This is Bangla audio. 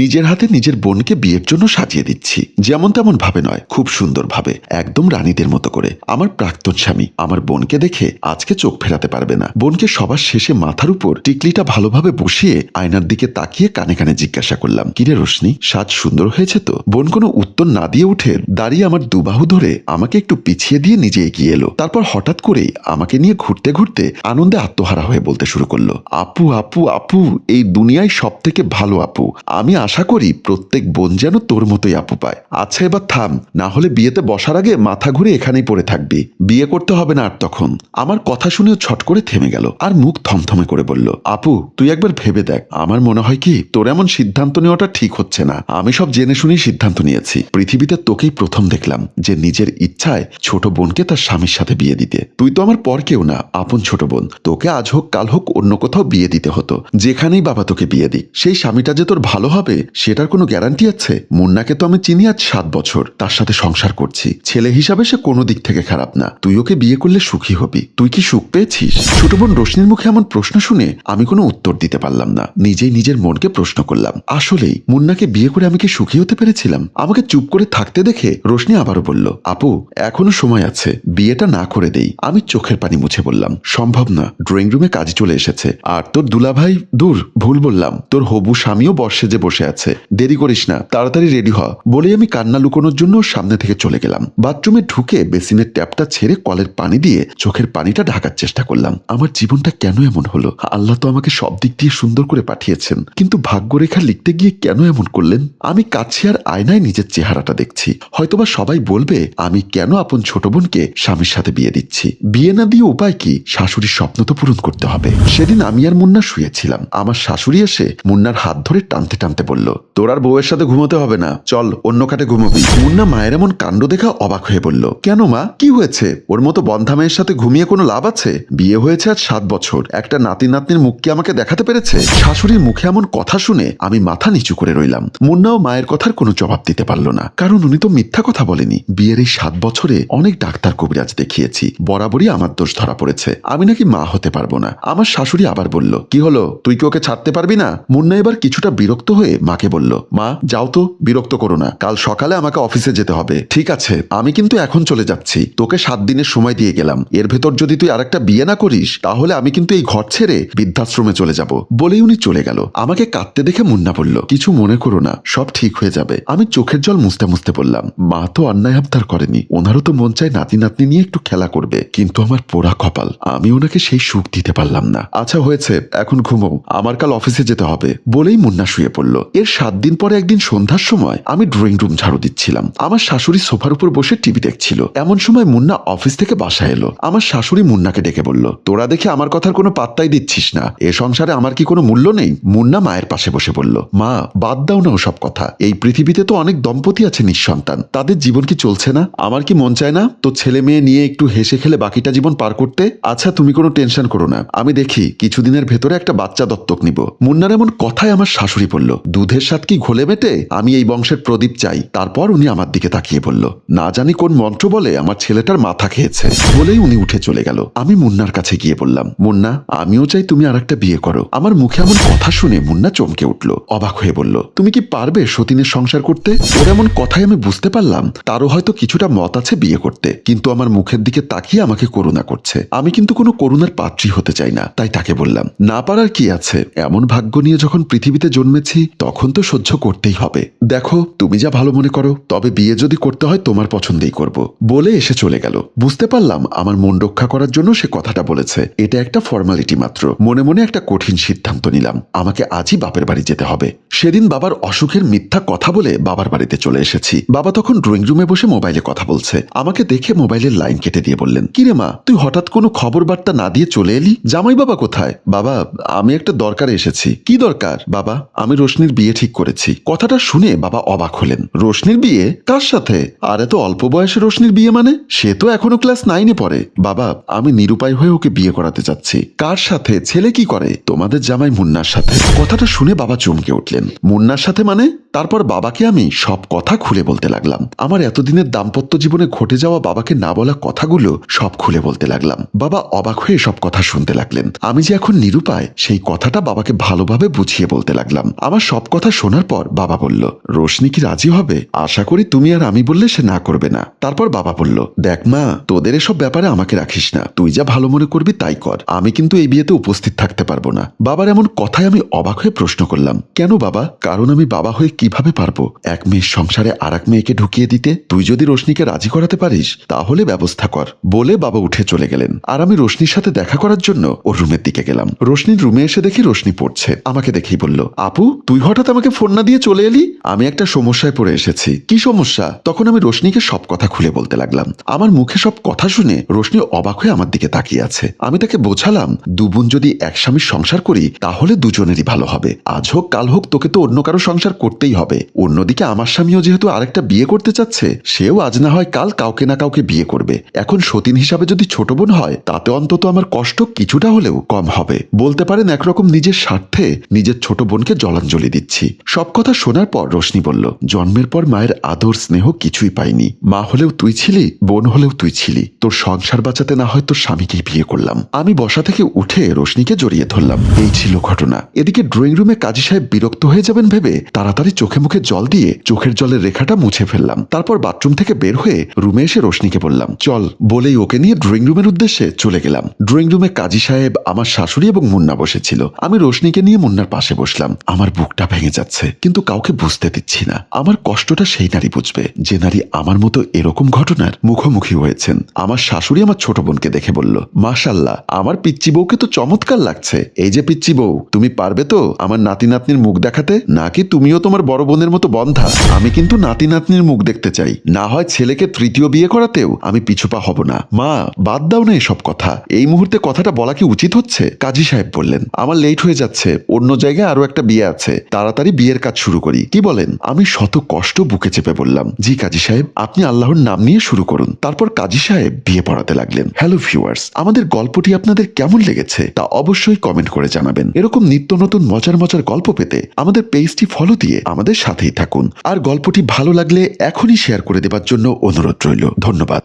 নিজের হাতে নিজের বোনকে বিয়ের জন্য সাজিয়ে দিচ্ছি। যেমন তেমন ভাবে নয়, খুব সুন্দর ভাবে। একদম রানীদের মতো করে। আমার প্রাক্তন স্বামী, আমার বোনকে দেখে আজকে চোখ ফেরাতে পারবে না। বোনকে সবার শেষে মাথার উপর টিকলিটা ভালোভাবে বসিয়ে আয়নার দিকে তাকিয়ে কানে কানে জিজ্ঞাসা করলাম, কিরে রোশনি, সাজ সুন্দর হয়েছে তো? বোন কোনো উত্তর না দিয়ে উঠে দাঁড়িয়ে আমার দুবাহু ধরে আমাকে একটু পিছিয়ে দিয়ে নিজে এগিয়ে এলো। তারপর হঠাৎ করেই আমাকে নিয়ে ঘুরতে ঘুরতে আনন্দে আত্মহারা হয়ে বলতে শুরু করল, আপু আপু আপু, এই দুনিয়ায় সব থেকে ভালো আপু। আমি আশা করি প্রত্যেক বোন যেন তোর মতোই আপু পায়। আচ্ছা এবার থাম। না হলে বিয়েতে বসার আগে মাথা ঘুরে এখানেই পড়ে থাকবি। বিয়ে করতে হবে না আর তখন। আমার কথা শুনেও ছট করে থেমে গেল আর মুখ থমথমে করে বলল, আপু, তুই একবার ভেবে দেখ। আমার মনে হয় কি, তোর এমন সিদ্ধান্ত নেওয়াটা ঠিক হচ্ছে না। আমি সব জেনে শুনেই সিদ্ধান্ত নিয়েছি। পৃথিবীতে তোকেই প্রথম দেখলাম যে নিজের ইচ্ছায় ছোট বোনকে তার স্বামীর সাথে বিয়ে দিতে। তুই তো আমার পর কেউ না, আপন ছোট বোন। তোকে আজ হোক, কাল হোক অন্য কোথাও বিয়ে দিতে হতো। যেখানেই বাবা তোকে বিয়ে দিক, সেই স্বামীটা যে তোর ভালো হবে সেটার কোনো গ্যারান্টি আছে? মুন্নাকে তো আমি চিনি আজ সাত বছর। তার সাথে সংসার করছি। ছেলে হিসাবে সে কোনো দিক থেকে খারাপ না। তুই ওকে বিয়ে করলে সুখী হবি। তুই কি সুখ পেয়েছিস? ছোট বোন রোশনির মুখে এমন প্রশ্ন শুনে আমি কোনো উত্তর দিতে পারলাম না। নিজেই নিজের মনকে প্রশ্ন করলাম। আসলেই, মুন্নাকে বিয়ে করে আমি কি সুখী হতে পেরেছিলাম? আমাকে চুপ করে থাকতে দেখে রোশনি আবারও বলল, আপু, এখনও সময় আছে। বিয়েটা না করে দেই। আমি চোখের পানি মুছে বললাম, সম্ভব না। ড্রয়িং রুমে কাজ চলে এসেছে। আর তোর দুলাভাই, দূর, ভুল বললাম। তোর হবু স্বামীও বর্ষে যে বসে আছে। দেরি করিস না, তাড়াতাড়ি রেডি হ। বলেই আমি কান্না লুকোনোর জন্য সামনে থেকে চলে গেলাম। বাথরুমে ঢুকে বেসিনের ট্যাপটা ছেড়ে কলের পানি দিয়ে চোখের পানিটা ঢাকার চেষ্টা করলাম। আমার জীবনটা কেন এমন হলো? আল্লাহ তো আমাকে সব দিক দিয়ে সুন্দর করে পাঠিয়েছেন। কিন্তু ভাগ্যরেখা লিখতে গিয়ে কেন এমন করলেন? আমি কাছে আর আয়নায় নিজের চেহারাটা দেখছি। হয়তোবা সবাই বলবে, আমি কেন আপন ছোট বোনকে স্বামীর সাথে বিয়ে দিচ্ছি? বিয়ে না দিয়ে উপায় কি? শাশুড়ির স্বপ্ন তো পূরণ করতে হবে। সেদিন আমি আর মুন্না শুয়েছিলাম। আমার শাশুড়ি এসে মুন্নার হাত ধরে টানতে টানতে বলল, তোর আর বউয়ের সাথে ঘুমোতে হবে না। চল, অন্য কাটে ঘুমোবি। মুন্না মায়ের এমন কাণ্ড দেখা অবাক হয়ে বলল, কেন মা? কি হয়েছে? ওর মতো বন্ধা মেয়ের সাথে ঘুমিয়ে কোনো লাভ আছে? বিয়ে হয়েছে আজ সাত বছর। একটা নাতি নাতনির মুখ কি আমাকে দেখাতে পেরেছে? শাশুড়ির মুখে এমন কথা শুনে আমি মাথা নিচু করে রইলাম। মুন্নাও মায়ের কথার কোনো জবাব দিতে পারল না, কারণ উনি তো মিথ্যা কথা বলেনি। বিয়ের এই সাত বছরে অনেক ডাক্তার কবিরাজ দেখিয়েছি। বরাবরই আমার দোষ ধরা পড়েছে। আমি নাকি মা হতে পারব না। আমার শাশুড়ি আবার বলল, কি হলো? তুই কি ওকে ছাড়তে পারবি না? মুন্না এবার কিছুটা বিরক্ত হয়ে মাকে বলল, মা, যাও তো, বিরক্ত করো না। কাল সকালে আমাকে অফিসে যেতে হবে। ঠিক আছে, আমি কিন্তু এখন চলে যাচ্ছি। তোকে সাত দিনের সময় দিয়ে গেলাম। এর ভেতর যদি তুই আরেকটা বিয়ে না করিস, তাহলে আমি কিন্তু এই ঘর ছেড়ে বৃদ্ধাশ্রমে চলে যাব। বলেই উনি চলে গেল। আমাকে কাঁদতে দেখে মুন্না বলল, কিছু মনে করো না, সব ঠিক হয়ে যাবে। আমি চোখের জল মুছতে মুছতে বললাম, মা তো অন্যায় আবদার করেনি। ওনারও তো মন চায় নাতি নাতনি নিয়ে একটু খেলা করবে। কিন্তু আমার পোড়া কপাল, আমি ওনাকে সেই সুখ দিতে পারলাম না। আচ্ছা হয়েছে, এখন ঘুমো। আমার কাল অফিসে যেতে হবে। বলেই মুন্না শুয়ে পড়ল। এর সাত দিন পরে একদিন সন্ধ্যার সময় আমি ড্রয়িং রুম ঝাড়ু দিচ্ছিলাম। আমার শাশুড়ি সোফার উপর বসে টিভি দেখছিল। এমন সময় মুন্না অফিস থেকে বাসা এলো। আমার শাশুড়ি মুন্নাকে ডেকে বলল, তোরা দেখে আমার কথার কোনো পাত্তাই দিচ্ছিস না। এ সংসারে আমার কি কোনো মূল্য নেই? মুন্না মায়ের পাশে বসে বলল, মা, বাদ দাও না ওসব কথা। এই পৃথিবীতে তো অনেক দম্পতি আছে নিঃসন্তান। তাদের জীবন কি চলছে না? আমার কি মন চায় না? তো ছেলে মেয়ে নিয়ে একটু হেসে খেলে বাকিটা জীবন পার করতে? আচ্ছা তুমি কোনো টেনশন করো না। আমি দেখি, কিছুদিনের ভেতরে একটা বাচ্চা দত্তক নিব। মুন্নার এমন কথায় আমার শাশুড়ি বলল দুধের স্বাদ কি ঘোলে মেটে? আমি এই বংশের প্রদীপ চাই। তারপর উনি আমার দিকে তাকিয়ে বলল, না জানি কোন মন্ত্র বলে আমার ছেলেটার মাথা খেয়েছে। বলেই উনি উঠে চলে গেল। আমি মুন্নার কাছে গিয়ে বললাম, মুন্না, আমিও চাই তুমি আর একটা বিয়ে করো। আমার মুখে এমন কথা শুনে মুন্না চমকে উঠল, অবাক হয়ে বলল, তুমি কি পারবে সতীনের সংসার করতে? ওর এমন কথাই আমি বুঝতে পারলাম। তারও হয়তো কিছুটা মত আছে বিয়ে করতে, কিন্তু আমার মুখের দিকে তাকিয়ে আমাকে করুণা করছে। আমি কিন্তু কোনো করুণার পাত্রী হতে চাই না। তাই তাকে বললাম, না পারার কি আছে? এমন ভাগ্য নিয়ে যখন পৃথিবীতে জন্মেছি তখন তো সহ্য করতেই হবে। দেখো, তুমি যা ভালো মনে করো, তবে বিয়ে যদি করতে হয়, তোমার পছন্দেই করব। বলে এসে চলে গেল। বুঝতে পারলাম, আমার মন রক্ষা করার জন্য সে কথাটা বলেছে। এটা একটা ফর্মালিটি মাত্র। মনে মনে একটা কঠিন সিদ্ধান্ত নিলাম। আমাকে আজই বাপের বাড়ি যেতে হবে। সেদিন বাবার অসুখের মিথ্যা কথা বলে বাবার বাড়িতে চলে এসেছি। বাবা তখন ড্রয়িং রুমে বসে মোবাইলে কথা বলছে। আমাকে দেখে মোবাইলের লাইন কেটে দিয়ে বললেন, কিরে মা, তুই হঠাৎ কোনো খবর বার্তা না দিয়ে চলে এলি? জামাই বাবা কোথায়? বাবা, আমি একটা দরকারে এসেছি। কি দরকার? বাবা, আমি রোশনির বিয়ে ঠিক করেছি। কথাটা শুনে বাবা অবাক হলেন। রোশনির বিয়ে? কার সাথে? আর এত অল্প বয়সে রোশনির বিয়ে মানে? সে তো এখনও ক্লাস নাইনে পড়ে। বাবা, আমি নিরুপায় হয়ে ওকে বিয়ে করাতে চাচ্ছি। কার সাথে? ছেলে কি করে? তোমাদের জামাই মুন্নার সাথে। কথাটা শুনে বাবা চমকে উঠলেন। মুন্নার সাথে মানে? তারপর বাবাকে আমি সব কথা খুলে বলতে লাগলাম। আমার এতদিনের দাম্পত্য জীবনে ঘটে যাওয়া বাবাকে না বলা কথাগুলো সব খুলে বলতে লাগলাম। বাবা অবাক হয়ে সব কথা শুনতে লাগলেন। আমি যে এখন নিরুপায়, সেই কথাটা বাবাকে ভালোভাবে বুঝিয়ে বলতে লাগলাম। আমার সব সব কথা শোনার পর বাবা বলল, রোশনি কি রাজি হবে? আশা করি তুমি আর আমি বললে সে না করবে না। তারপর বাবা বলল, দেখ মা, তোদের এসব ব্যাপারে আমাকে রাখিস না। তুই যা ভালো মনে করবি তাই কর। আমি কিন্তু এই বিয়েতে উপস্থিত থাকতে পারব না। বাবার এমন কথায় আমি অবাক হয়ে প্রশ্ন করলাম, কেন বাবা? কারণ আমি বাবা হয়ে কীভাবে পারব? এক মেয়ের সংসারে আর এক মেয়েকে ঢুকিয়ে দিতে তুই যদি রোশনিকে রাজি করাতে পারিস, তাহলে ব্যবস্থা কর। বলে বাবা উঠে চলে গেলেন। আর আমি রোশনির সাথে দেখা করার জন্য ওর রুমের দিকে গেলাম। রোশনির রুমে এসে দেখি রোশনি পড়ছে। আমাকে দেখেই বলল, আপু, তুই হঠাৎ আমাকে ফোন না দিয়ে চলে এলি? আমি একটা সমস্যায় পড়ে এসেছি। কি সমস্যা? তখন আমি রোশনিকে সব কথা খুলে বলতে লাগলাম। আমার মুখে সব কথা শুনে রোশনি অবাক হয়ে আমার দিকে তাকিয়ে আছে। আমি তাকে বোঝালাম, দুবোন যদি এক স্বামীর সংসার করি, তাহলে দুজনেরই ভালো হবে। আজ হোক, কাল হোক, তোকে তো অন্য কারও সংসার করতেই হবে। অন্যদিকে আমার স্বামীও যেহেতু আরেকটা বিয়ে করতে চাচ্ছে, সেও আজ না হয় কাল কাউকে না কাউকে বিয়ে করবে। এখন সতীন হিসাবে যদি ছোট বোন হয়, তাতে অন্তত আমার কষ্ট কিছুটা হলেও কম হবে। বলতে পারেন একরকম নিজের স্বার্থে নিজের ছোট বোনকে জলাঞ্জলি দিচ্ছি। সব কথা শোনার পর রোশনি বলল, জন্মের পর মায়ের আদর স্নেহ কিছুই পাইনি। মা হলেও তুই ছিলি, বোন হলেও তুই ছিলি। তোর সংসার বাঁচাতে না হয় তোর স্বামীকেই বিয়ে করলাম। আমি বসা থেকে উঠে রোশনিকে জড়িয়ে ধরলাম। এই ছিল ঘটনা। এদিকে ড্রয়িং রুমে কাজী সাহেব বিরক্ত হয়ে যাবেন ভেবে তাড়াতাড়ি চোখে মুখে জল দিয়ে চোখের জলের রেখাটা মুছে ফেললাম। তারপর বাথরুম থেকে বের হয়ে রুমে এসে রোশনিকে বললাম, চল, বলেই ওকে নিয়ে ড্রয়িং রুমের উদ্দেশ্যে চলে গেলাম। ড্রয়িং রুমে কাজী সাহেব, আমার শাশুড়ি এবং মুন্না বসেছিল। আমি রোশনিকে নিয়ে মুন্নার পাশে বসলাম। আমার বুকটা ভেঙে যাচ্ছে, কিন্তু কাউকে বুঝতে দিচ্ছি না। আমার কষ্টটা সেই নারী বুঝবে, যে নারী আমার মতো এরকম ঘটনার মুখোমুখি হয়েছেন। আমার শাশুড়ি আমার ছোট বোনকে দেখে বলল মাশাল্লাহ আমার পিচ্চি বউকে তো চমৎকার লাগছে। এই যে পিচ্চি বউ, তুমি পারবে তো আমার নাতি নাতনির মুখ দেখাতে? নাকি তুমিও তোমার বড় বোনের মতো বন্ধা? আমি কিন্তু নাতি নাতনির মুখ দেখতে চাই। না হয় ছেলেকে তৃতীয় বিয়ে করাতেও আমি পিছুপা হব না। মা, বাদ দাও না এসব কথা। এই মুহূর্তে কথাটা বলা কি উচিত হচ্ছে? কাজী সাহেব বললেন, আমার লেট হয়ে যাচ্ছে। অন্য জায়গায় আরও একটা বিয়ে আছে। তাড়াতাড়ি বিয়ের কাজ শুরু করি। কি বলেন? আমি শত কষ্ট বুকে চেপে বললাম, জি কাজী সাহেব, আপনি আল্লাহর নাম নিয়ে শুরু করুন। তারপর কাজী সাহেব বিয়ে পড়াতে লাগলেন। হ্যালো ভিউয়ার্স আমাদের গল্পটি আপনাদের কেমন লেগেছে তা অবশ্যই কমেন্ট করে জানাবেন। এরকম নিত্য নতুন মজার মজার গল্প পেতে আমাদের পেজটি ফলো দিয়ে আমাদের সাথেই থাকুন। আর গল্পটি ভালো লাগলে এখনই শেয়ার করে দেবার জন্য অনুরোধ রইল। ধন্যবাদ।